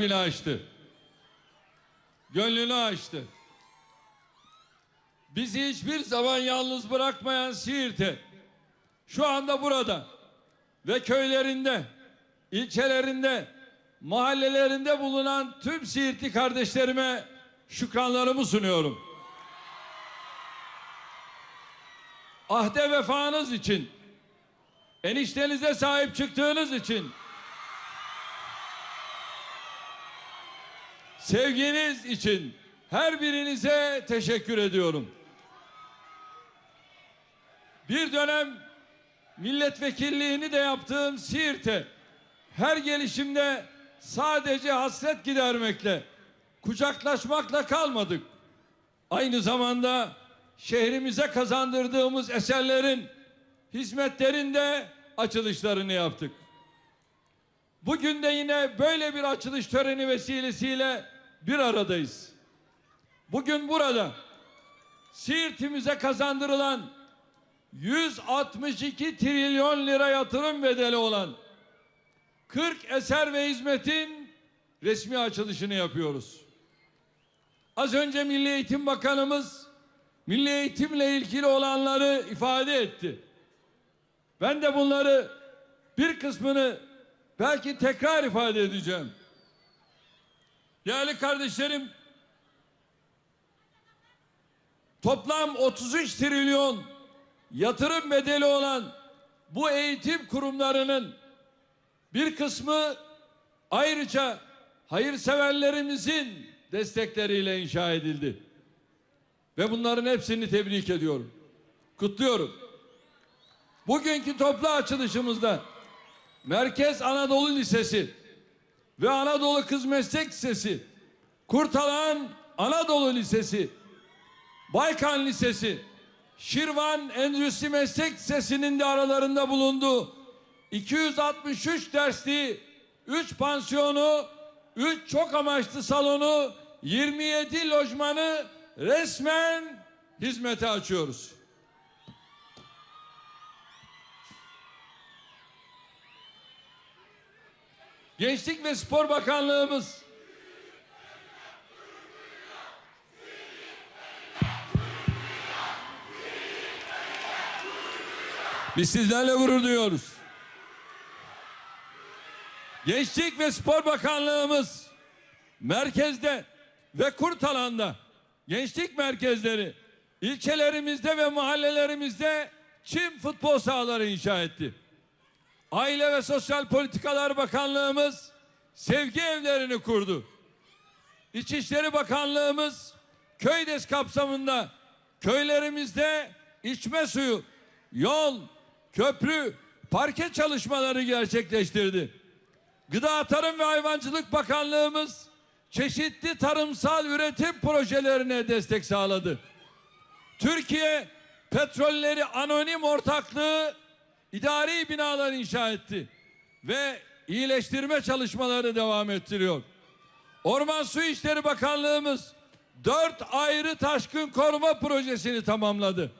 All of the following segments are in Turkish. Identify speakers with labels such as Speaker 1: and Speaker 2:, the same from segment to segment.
Speaker 1: kalbini açtı. Gönlünü açtı. Bizi hiçbir zaman yalnız bırakmayan Siirt'e şu anda burada ve köylerinde, ilçelerinde, mahallelerinde bulunan tüm Siirtli kardeşlerime şükranlarımı sunuyorum. Ahde vefanız için, eniştenize sahip çıktığınız için, sevginiz için her birinize teşekkür ediyorum. Bir dönem milletvekilliğini de yaptığım Siirt'e her gelişimde sadece hasret gidermekle, kucaklaşmakla kalmadık. Aynı zamanda şehrimize kazandırdığımız eserlerin, hizmetlerin de açılışlarını yaptık. Bugün de yine böyle bir açılış töreni vesilesiyle bir aradayız. Bugün burada Siirt'imize kazandırılan 162 trilyon lira yatırım bedeli olan 40 eser ve hizmetin resmi açılışını yapıyoruz. Az önce Milli Eğitim Bakanımız Milli Eğitimle ilgili olanları ifade etti. Ben de bunları bir kısmını belki tekrar ifade edeceğim. Değerli kardeşlerim, toplam 33 trilyon yatırım bedeli olan bu eğitim kurumlarının bir kısmı ayrıca hayırseverlerimizin destekleriyle inşa edildi. Ve bunların hepsini tebrik ediyorum. Kutluyorum. Bugünkü toplu açılışımızda Merkez Anadolu Lisesi ve Anadolu Kız Meslek Lisesi, Kurtalan Anadolu Lisesi, Baykan Lisesi, Şirvan Endüstri Meslek Lisesi'nin de aralarında bulunduğu 263 dersli 3 pansiyonu, 3 çok amaçlı salonu, 27 lojmanı resmen hizmete açıyoruz. Gençlik ve Spor Bakanlığımız Biz sizlerle gurur duyuyoruz. Gençlik ve Spor Bakanlığımız merkezde ve Kurtalan'da gençlik merkezleri ilçelerimizde ve mahallelerimizde çim futbol sahaları inşa etti. Aile ve Sosyal Politikalar Bakanlığımız sevgi evlerini kurdu. İçişleri Bakanlığımız köydes kapsamında köylerimizde içme suyu, yol, köprü, parke çalışmaları gerçekleştirdi. Gıda Tarım ve Hayvancılık Bakanlığımız çeşitli tarımsal üretim projelerine destek sağladı. Türkiye Petrolleri Anonim Ortaklığı idari binalar inşa etti ve iyileştirme çalışmaları devam ettiriyor. Orman Su İşleri Bakanlığımız dört ayrı taşkın koruma projesini tamamladı.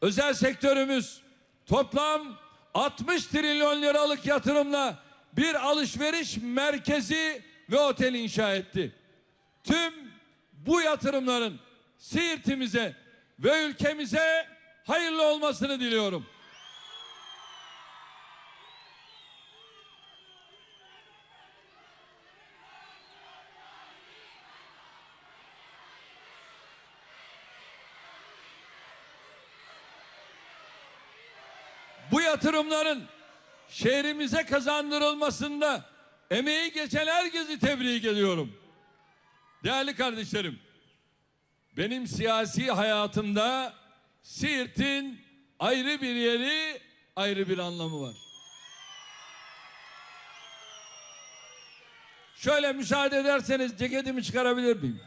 Speaker 1: Özel sektörümüz toplam 60 trilyon liralık yatırımla bir alışveriş merkezi ve otel inşa etti. Tüm bu yatırımların Siirt'imize ve ülkemize hayırlı olmasını diliyorum. Bu yatırımların şehrimize kazandırılmasında emeği geçen herkesi tebrik ediyorum. Değerli kardeşlerim, benim siyasi hayatımda Siirt'in ayrı bir yeri, ayrı bir anlamı var. Şöyle müsaade ederseniz ceketimi çıkarabilir miyim?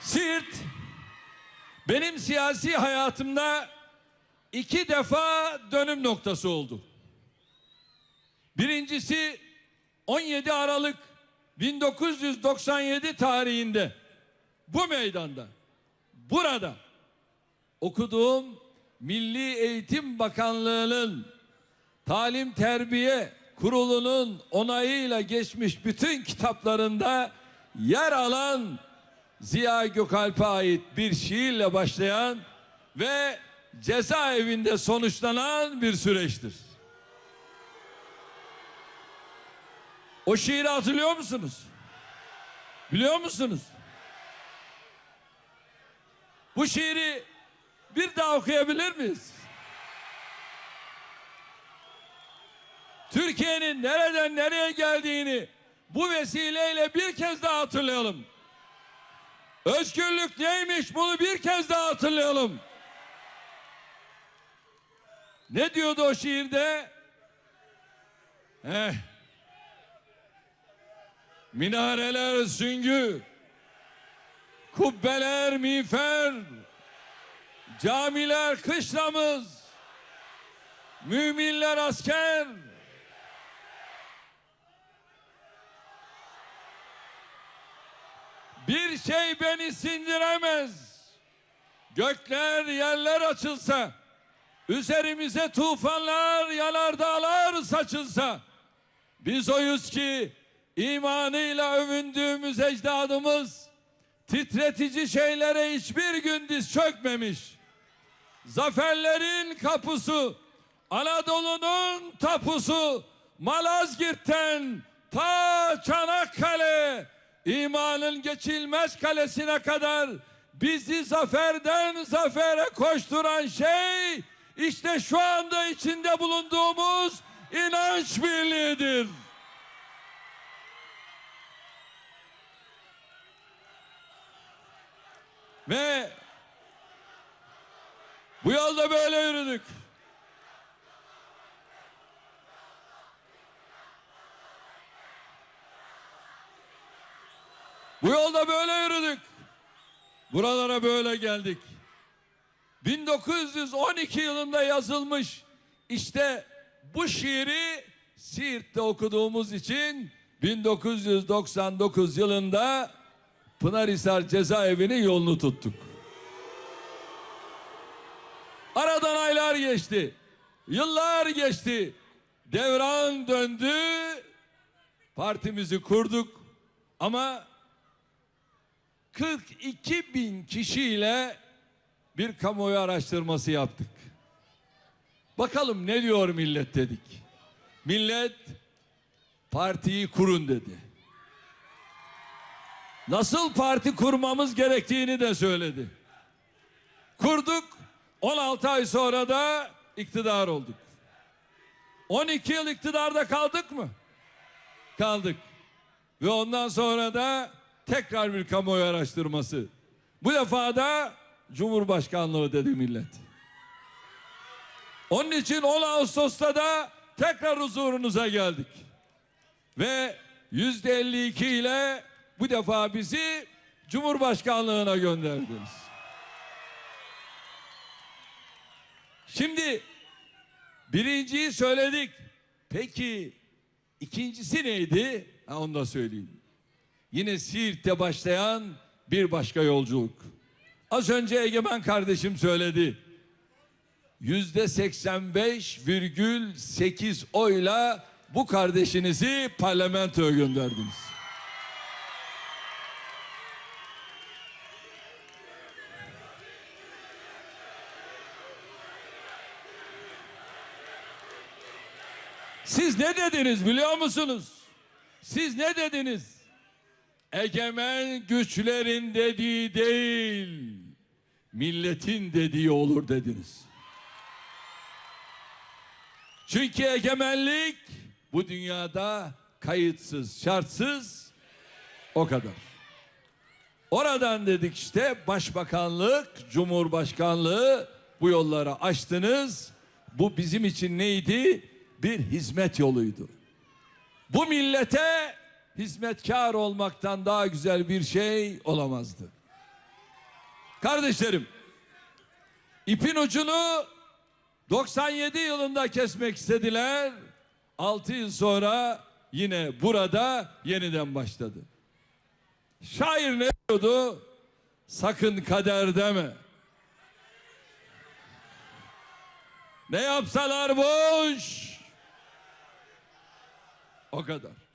Speaker 1: Siirt benim siyasi hayatımda iki defa dönüm noktası oldu. Birincisi 17 Aralık 1997 tarihinde bu meydanda burada okuduğum Milli Eğitim Bakanlığı'nın Talim Terbiye Kurulu'nun onayıyla geçmiş bütün kitaplarında yer alan Ziya Gökalp'e ait bir şiirle başlayan ve cezaevinde sonuçlanan bir süreçtir. O şiiri hatırlıyor musunuz? Biliyor musunuz? Bu şiiri bir daha okuyabilir miyiz? Türkiye'nin nereden nereye geldiğini bu vesileyle bir kez daha hatırlayalım. Özgürlük neymiş bunu bir kez daha hatırlayalım. Ne diyordu o şiirde? Eh. Minareler süngü, kubbeler miğfer, camiler kışlamız, müminler asker. Bir şey beni sindiremez. Gökler yerler açılsa, üzerimize tufanlar yanardağlar saçılsa, biz oyuz ki imanıyla övündüğümüz ecdadımız titretici şeylere hiçbir gün diz çökmemiş. Zaferlerin kapusu, Anadolu'nun tapusu, Malazgirt'ten ta Çanakkale, imanın geçilmez kalesine kadar bizi zaferden zafere koşturan şey işte şu anda içinde bulunduğumuz inanç birliğidir. Ve bu yolda böyle yürüdük. Bu yolda böyle yürüdük. Buralara böyle geldik. 1912 yılında yazılmış işte bu şiiri Siirt'te okuduğumuz için 1999 yılında Pınarhisar cezaevinin yolunu tuttuk. Aradan aylar geçti. Yıllar geçti. Devran döndü. Partimizi kurduk. Ama 42 bin kişiyle bir kamuoyu araştırması yaptık. Bakalım ne diyor millet dedik. Millet partiyi kurun dedi. Nasıl parti kurmamız gerektiğini de söyledi. Kurduk. 16 ay sonra da iktidar olduk. 12 yıl iktidarda kaldık mı? Kaldık. Ve ondan sonra da tekrar bir kamuoyu araştırması. Bu defa da Cumhurbaşkanlığı dedi millet. Onun için 10 Ağustos'ta da tekrar huzurunuza geldik. Ve yüzde 52 ile bu defa bizi Cumhurbaşkanlığına gönderdiniz. Şimdi birinciyi söyledik. Peki ikincisi neydi? Ha, onu da söyleyeyim. Yine Siirt'te başlayan bir başka yolculuk. Az önce Egemen kardeşim söyledi. Yüzde 85,8 oyla bu kardeşinizi parlamentoya gönderdiniz. Siz ne dediniz biliyor musunuz? Siz ne dediniz? Egemen güçlerin dediği değil, milletin dediği olur dediniz. Çünkü egemenlik bu dünyada kayıtsız, şartsız o kadar. Oradan dedik işte başbakanlık, cumhurbaşkanlığı bu yolları açtınız. Bu bizim için neydi? Bir hizmet yoluydu. Bu millete hizmetkar olmaktan daha güzel bir şey olamazdı. Kardeşlerim, ipin ucunu 97 yılında kesmek istediler. 6 yıl sonra yine burada yeniden başladı. Şair ne diyordu? Sakın kader deme. Ne yapsalar boş. O kadar.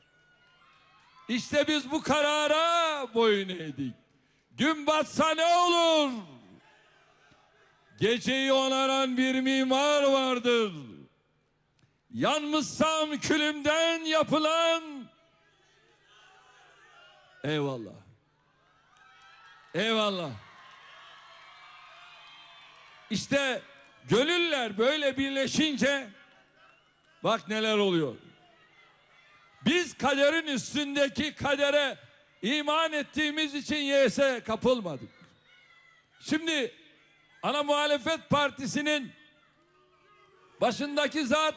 Speaker 1: İşte biz bu karara boyun eğdik. Gün batsa ne olur? Geceyi onaran bir mimar vardır. Yanmışsam külümden yapılan Eyvallah. Eyvallah. İşte gönüller böyle birleşince bak neler oluyor. Biz kaderin üstündeki kadere iman ettiğimiz için yese kapılmadık. Şimdi ana muhalefet partisinin başındaki zat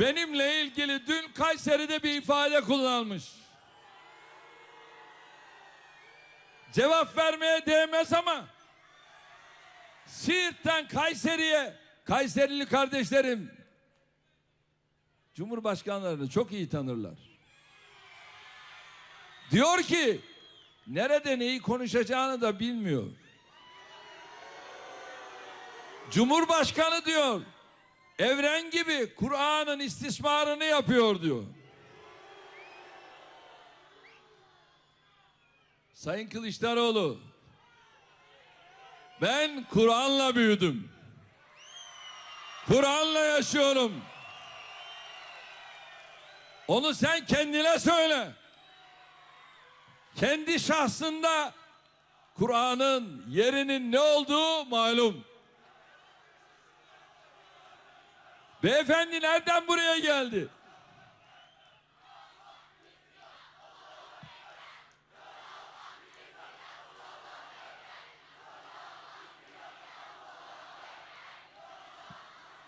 Speaker 1: benimle ilgili dün Kayseri'de bir ifade kullanmış. Cevap vermeye değmez ama Siirt'ten Kayseri'ye Kayserili kardeşlerim Cumhurbaşkanlarını çok iyi tanırlar. Diyor ki nerede neyi konuşacağını da bilmiyor. Cumhurbaşkanı diyor evren gibi Kur'an'ın istismarını yapıyor diyor. Sayın Kılıçdaroğlu ben Kur'an'la büyüdüm. Kur'an'la yaşıyorum. Onu sen kendine söyle. Kendi şahsında Kur'an'ın yerinin ne olduğu malum. Beyefendi nereden buraya geldi?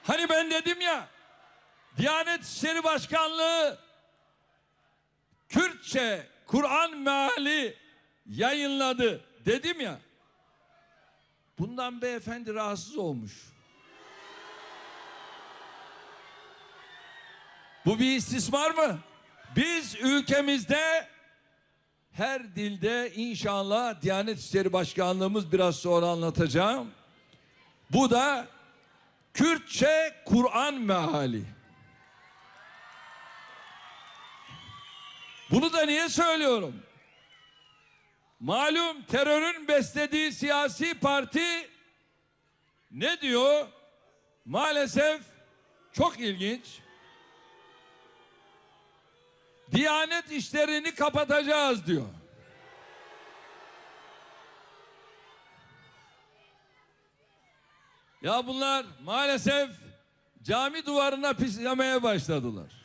Speaker 1: Hani ben dedim ya Diyanet İşleri Başkanlığı Kürtçe Kur'an meali yayınladı dedim ya. Bundan beyefendi rahatsız olmuş. Bu bir istismar mı? Biz ülkemizde her dilde inşallah Diyanet İşleri Başkanlığımız biraz sonra anlatacağım. Bu da Kürtçe Kur'an meali. Bunu da niye söylüyorum? Malum terörün beslediği siyasi parti ne diyor? Maalesef çok ilginç. Diyanet işlerini kapatacağız diyor. Ya bunlar maalesef cami duvarına pislemeye başladılar.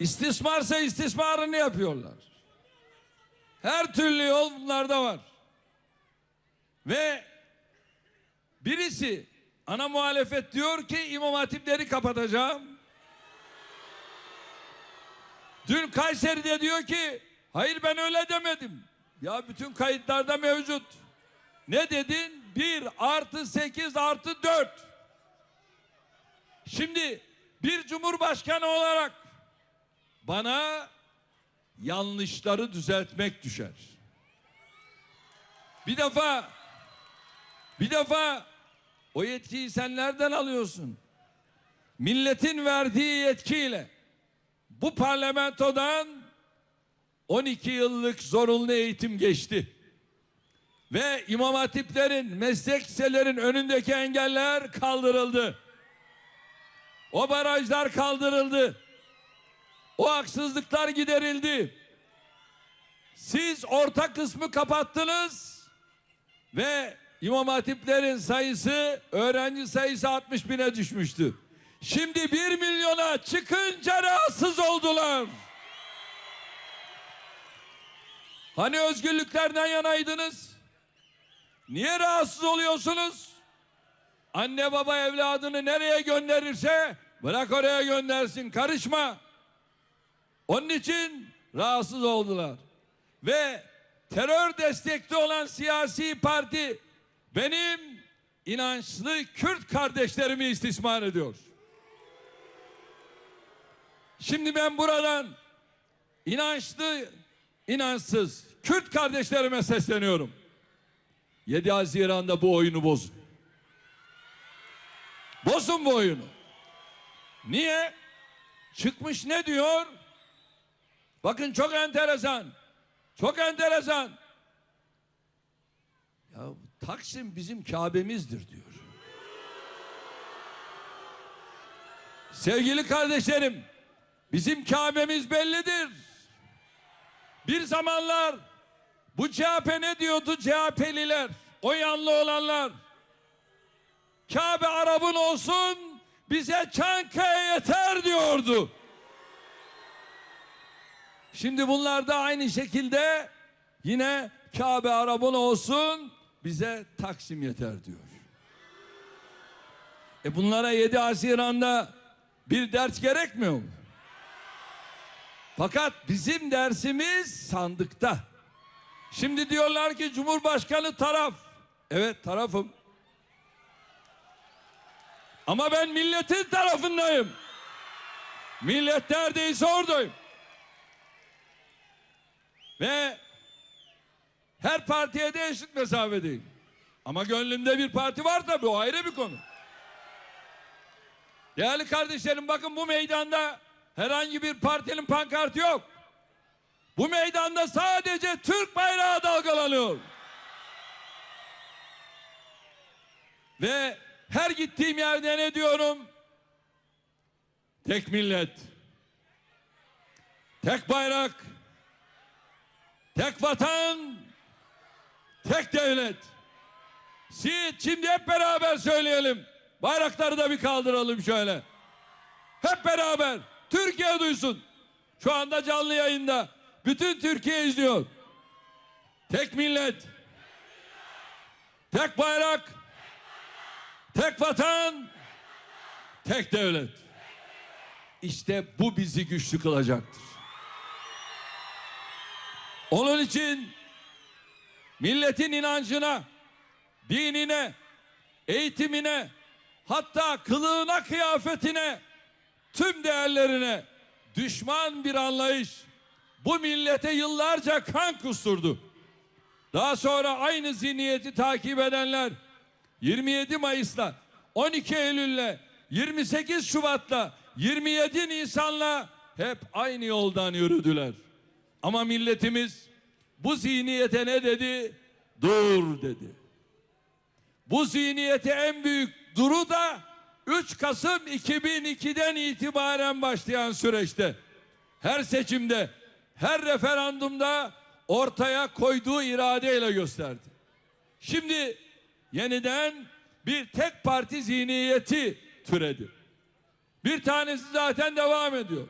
Speaker 1: İstismarsa istismarını yapıyorlar. Her türlü yol bunlarda var. Ve birisi ana muhalefet diyor ki imam hatipleri kapatacağım. Dün Kayseri'de diyor ki hayır ben öyle demedim. Ya bütün kayıtlarda mevcut. Ne dedin? Bir artı sekiz artı dört. Şimdi bir cumhurbaşkanı olarak bana yanlışları düzeltmek düşer. Bir defa bir defa o yetkiyi sen nereden alıyorsun? Milletin verdiği yetkiyle bu parlamentodan 12 yıllık zorunlu eğitim geçti. Ve imam hatiplerin, meslek liselerin önündeki engeller kaldırıldı. O barajlar kaldırıldı. O haksızlıklar giderildi. Siz orta kısmı kapattınız ve imam hatiplerin sayısı, öğrenci sayısı 60 bine düşmüştü. Şimdi 1 milyona çıkınca rahatsız oldular. Hani özgürlüklerden yanaydınız? Niye rahatsız oluyorsunuz? Anne baba evladını nereye gönderirse bırak oraya göndersin karışma. Onun için rahatsız oldular. Ve terör destekli olan siyasi parti benim inançlı Kürt kardeşlerimi istismar ediyor. Şimdi ben buradan inançlı, inançsız Kürt kardeşlerime sesleniyorum. 7 Haziran'da bu oyunu bozun. Bozun bu oyunu. Niye? Çıkmış ne diyor? Bakın çok enteresan. Çok enteresan. Ya Taksim bizim Kabe'mizdir diyor. Sevgili kardeşlerim, bizim Kabe'miz bellidir. Bir zamanlar bu CHP ne diyordu CHP'liler, o yanlı olanlar? Kabe Arap'ın olsun, bize Çankaya yeter diyordu. Şimdi bunlar da aynı şekilde yine Kabe Arap'ın olsun, bize Taksim yeter diyor. E bunlara 7 Haziran'da bir ders gerekmiyor mu? Fakat bizim dersimiz sandıkta. Şimdi diyorlar ki Cumhurbaşkanı taraf. Evet tarafım. Ama ben milletin tarafındayım. Millet neredeyse oradayım. Ve her partiye de eşit mesafedeyim. Ama gönlümde bir parti var tabii o ayrı bir konu. Değerli kardeşlerim bakın bu meydanda herhangi bir partinin pankartı yok. Bu meydanda sadece Türk bayrağı dalgalanıyor. Ve her gittiğim yerde ne diyorum? Tek millet, tek bayrak, tek vatan, tek devlet. Siz şimdi hep beraber söyleyelim. Bayrakları da bir kaldıralım şöyle. Hep beraber Türkiye duysun. Şu anda canlı yayında. Bütün Türkiye izliyor. Tek millet. Tek bayrak. Tek vatan. Tek devlet. İşte bu bizi güçlü kılacaktır. Onun için milletin inancına, dinine, eğitimine, hatta kılığına, kıyafetine, tüm değerlerine düşman bir anlayış bu millete yıllarca kan kusturdu. Daha sonra aynı zihniyeti takip edenler 27 Mayıs'la, 12 Eylül'le, 28 Şubat'la, 27 Nisan'la hep aynı yoldan yürüdüler. Ama milletimiz bu zihniyete ne dedi? Dur dedi. Bu zihniyete en büyük duru da 3 Kasım 2002'den itibaren başlayan süreçte her seçimde, her referandumda ortaya koyduğu iradeyle gösterdi. Şimdi yeniden bir tek parti zihniyeti türedi. Bir tanesi zaten devam ediyor.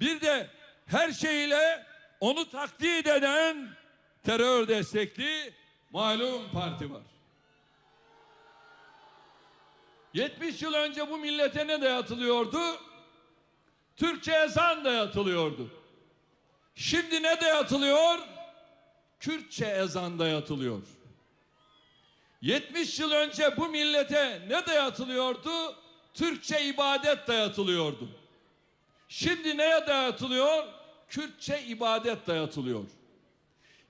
Speaker 1: Bir de her şeyle onu taklit eden terör destekli malum parti var. 70 yıl önce bu millete ne dayatılıyordu? Türkçe ezan dayatılıyordu. Şimdi ne dayatılıyor? Kürtçe ezan dayatılıyor. 70 yıl önce bu millete ne dayatılıyordu? Türkçe ibadet dayatılıyordu. Şimdi neye dayatılıyor? Kürtçe ibadet dayatılıyor.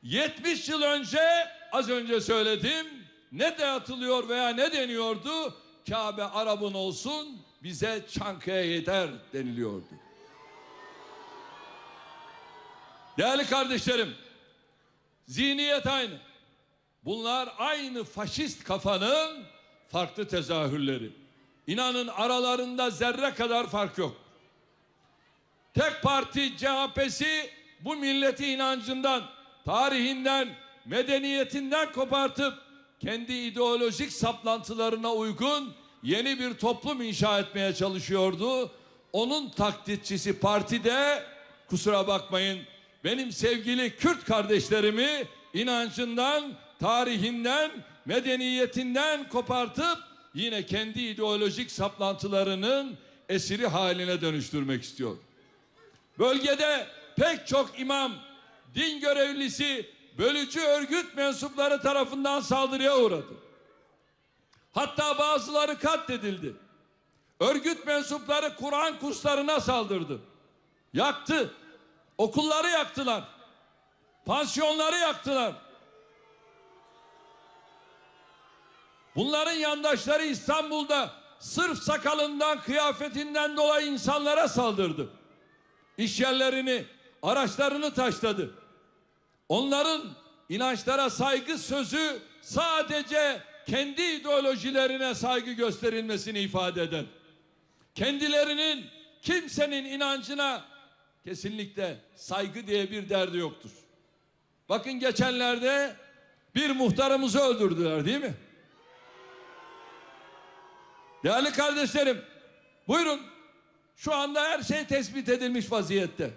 Speaker 1: 70 yıl önce az önce söyledim ne dayatılıyor veya ne deniyordu? Kabe Arap'ın olsun bize Çankaya yeter deniliyordu. Değerli kardeşlerim, zihniyet aynı. Bunlar aynı faşist kafanın farklı tezahürleri. İnanın aralarında zerre kadar fark yok. Tek parti CHP'si bu milleti inancından, tarihinden, medeniyetinden kopartıp kendi ideolojik saplantılarına uygun yeni bir toplum inşa etmeye çalışıyordu. Onun taklitçisi partide kusura bakmayın benim sevgili Kürt kardeşlerimi inancından, tarihinden, medeniyetinden kopartıp yine kendi ideolojik saplantılarının esiri haline dönüştürmek istiyor. Bölgede pek çok imam, din görevlisi, bölücü örgüt mensupları tarafından saldırıya uğradı. Hatta bazıları katledildi. Örgüt mensupları Kur'an kurslarına saldırdı. Yaktı. Okulları yaktılar. Pansiyonları yaktılar. Bunların yandaşları İstanbul'da sırf sakalından, kıyafetinden dolayı insanlara saldırdı. İş yerlerini, araçlarını taşladı. Onların inançlara saygı sözü sadece kendi ideolojilerine saygı gösterilmesini ifade eder. Kendilerinin kimsenin inancına kesinlikle saygı diye bir derdi yoktur. Bakın geçenlerde bir muhtarımızı öldürdüler değil mi? Değerli kardeşlerim, buyurun. Şu anda her şey tespit edilmiş vaziyette.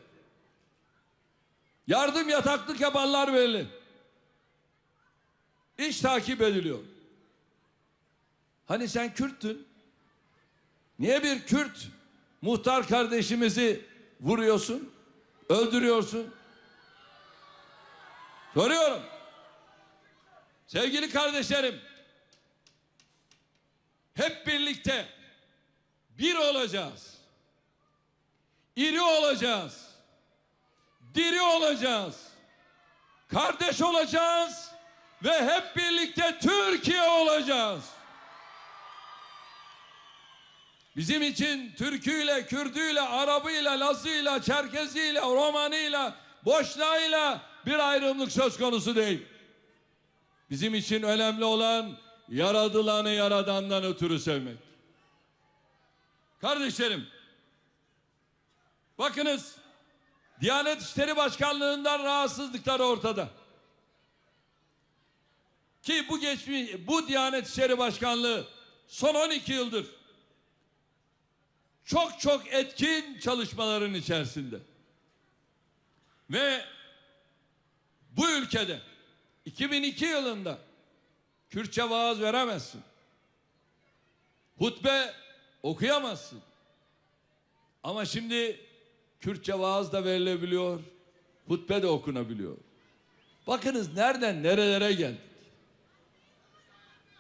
Speaker 1: Yardım yataklık yapanlar belli. İş takip ediliyor. Hani sen Kürttün? Niye bir Kürt muhtar kardeşimizi vuruyorsun? Öldürüyorsun? Soruyorum. Sevgili kardeşlerim, hep birlikte bir olacağız. İri olacağız. Diri olacağız. Kardeş olacağız ve hep birlikte Türkiye olacağız. Bizim için Türküyle, Kürdüyle, Arabıyla, Lazıyla, Çerkeziyle, Romanıyla, Boşnağıyla bir ayrımlık söz konusu değil. Bizim için önemli olan yaradılanı yaradandan ötürü sevmek. Kardeşlerim, bakınız Diyanet İşleri Başkanlığı'ndan rahatsızlıklar ortada. Ki bu geçmiş, bu Diyanet İşleri Başkanlığı son 12 yıldır çok çok etkin çalışmaların içerisinde. Ve bu ülkede 2002 yılında Kürtçe vaaz veremezsin. Hutbe okuyamazsın. Ama şimdi Kürtçe vaaz da verilebiliyor. Hutbe de okunabiliyor. Bakınız nereden nerelere geldik.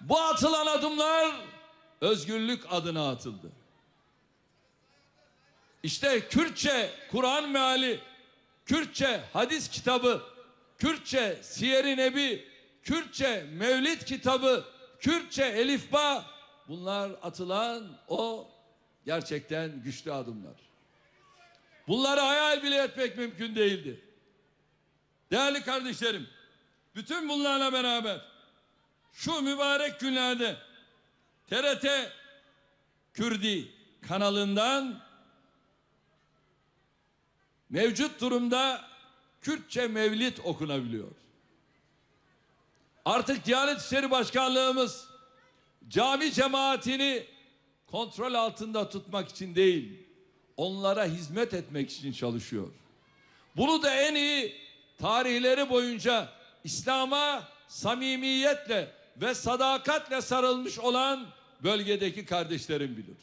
Speaker 1: Bu atılan adımlar özgürlük adına atıldı. İşte Kürtçe Kur'an meali, Kürtçe hadis kitabı, Kürtçe Siyer-i Nebi, Kürtçe Mevlid kitabı, Kürtçe Elifba bunlar atılan o gerçekten güçlü adımlar. Bunları hayal bile etmek mümkün değildi. Değerli kardeşlerim, bütün bunlarla beraber şu mübarek günlerde TRT Kürdi kanalından mevcut durumda Kürtçe mevlit okunabiliyor. Artık Diyanet İşleri Başkanlığımız cami cemaatini kontrol altında tutmak için değil, onlara hizmet etmek için çalışıyor. Bunu da en iyi tarihleri boyunca İslam'a samimiyetle ve sadakatle sarılmış olan bölgedeki kardeşlerim bilir.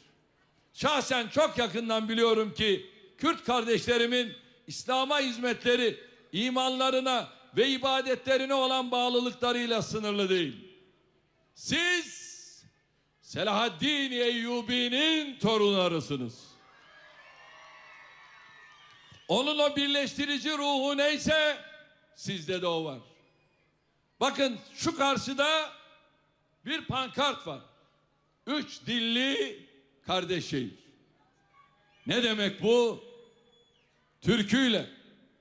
Speaker 1: Şahsen çok yakından biliyorum ki Kürt kardeşlerimin İslam'a hizmetleri, imanlarına ve ibadetlerine olan bağlılıklarıyla sınırlı değil. Siz Selahaddin Eyyubi'nin torunlarısınız. Onun o birleştirici ruhu neyse sizde de o var. Bakın şu karşıda bir pankart var. Üç dilli kardeş şehir. Ne demek bu? Türküyle,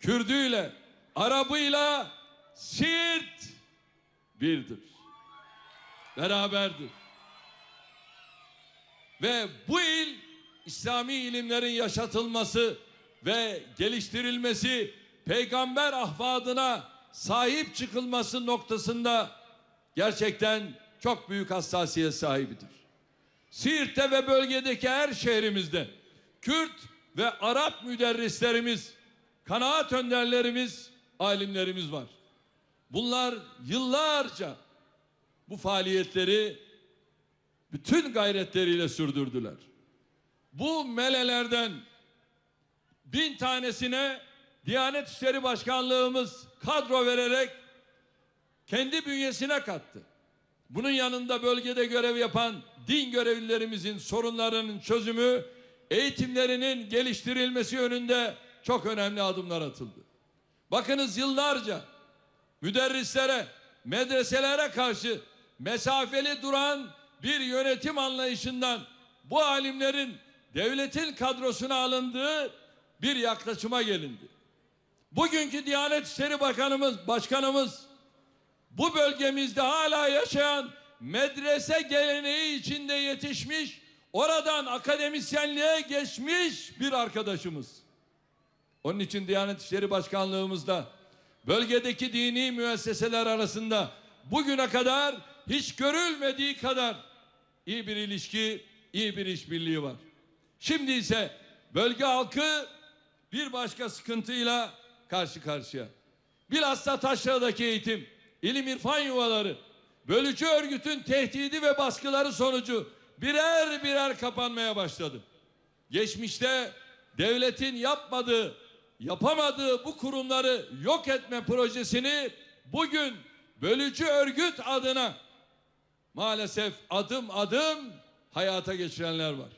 Speaker 1: Kürdüyle, Arabıyla Siirt birdir. Beraberdir. Ve bu il İslami ilimlerin yaşatılması ve geliştirilmesi peygamber ahvadına sahip çıkılması noktasında gerçekten çok büyük hassasiyet sahibidir. Siirt'te ve bölgedeki her şehrimizde Kürt ve Arap müderrislerimiz, kanaat önderlerimiz, alimlerimiz var. Bunlar yıllarca bu faaliyetleri bütün gayretleriyle sürdürdüler. Bu melelerden bin tanesine Diyanet İşleri Başkanlığımız kadro vererek kendi bünyesine kattı. Bunun yanında bölgede görev yapan din görevlilerimizin sorunlarının çözümü, eğitimlerinin geliştirilmesi yönünde çok önemli adımlar atıldı. Bakınız yıllarca müderrislere, medreselere karşı mesafeli duran bir yönetim anlayışından bu alimlerin devletin kadrosuna alındığı bir yaklaşıma gelindi. Bugünkü Diyanet İşleri Bakanımız, Başkanımız bu bölgemizde hala yaşayan medrese geleneği içinde yetişmiş, oradan akademisyenliğe geçmiş bir arkadaşımız. Onun için Diyanet İşleri Başkanlığımızda bölgedeki dini müesseseler arasında bugüne kadar hiç görülmediği kadar iyi bir ilişki, iyi bir işbirliği var. Şimdi ise bölge halkı bir başka sıkıntıyla karşı karşıya. Bilhassa Taşra'daki eğitim, ilim irfan yuvaları, bölücü örgütün tehdidi ve baskıları sonucu birer birer kapanmaya başladı. Geçmişte devletin yapmadığı, yapamadığı bu kurumları yok etme projesini bugün bölücü örgüt adına maalesef adım adım hayata geçirenler var.